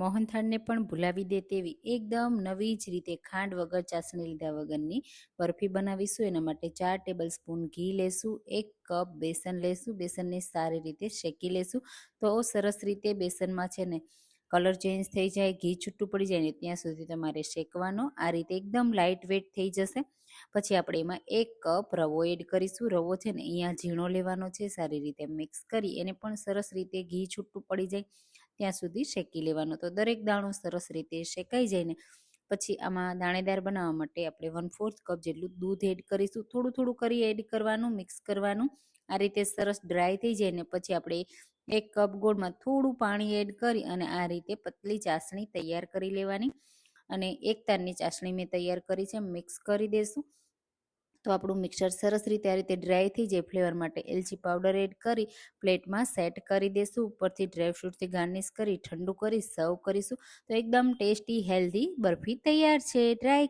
મોહનથાળને પણ ભૂલાવી દે તેવી એકદમ નવી જ રીતે ખાંડ વગર ચાસણી લીધા વગરની બરફી બનાવીશું. એના માટે ચાર ટેબલ સ્પૂન ઘી લેશું, એક કપ બેસન લેશું, બેસનને સારી રીતે શેકી લેશું. તો સરસ રીતે બેસનમાં છે ને કલર ચેન્જ થઈ જાય, ઘી છૂટું પડી જાય ને ત્યાં સુધી તમારે શેકવાનો. આ રીતે એકદમ લાઇટ વેટ થઈ જશે. પછી આપણે એમાં એક કપ રવો એડ કરીશું. રવો છે ને અહીંયા ઝીણો લેવાનો છે. સારી રીતે મિક્સ કરી એને પણ સરસ રીતે ઘી છૂટું પડી જાય. ત્યાં સુધી શેકી લેવાનો. તો દરેક દાણો સરસ રીતે શેકાઈ જાય ને, પછી આમાં દાણેદાર બનાવવા માટે આપણે વન ફોર્થ કપ જેટલું દૂધ એડ કરીશું. થોડું થોડું કરી એડ કરવાનું મિક્સ કરવાનું. આ રીતે સરસ ડ્રાય થઈ જાય ને, પછી આપણે એક કપ ગોળમાં થોડું પાણી એડ કરી અને આ રીતે પતલી ચાસણી તૈયાર કરી લેવાની. અને એક તારની ચાસણી મેં તૈયાર કરી છે મિક્સ કરી દઈશું તો આપણું મિક્સર સરસ રીતે આ રીતે ડ્રાય થઈ જાય ફ્લેવર માટે. એલચી પાવડર એડ કરી પ્લેટમાં સેટ કરી દેશું. ઉપરથી ડ્રાયફ્રૂટથી ગાર્નિશ કરી ઠંડુ કરી સર્વ કરીશું. તો એકદમ ટેસ્ટી હેલ્ધી બરફી તૈયાર છે. ટ્રાય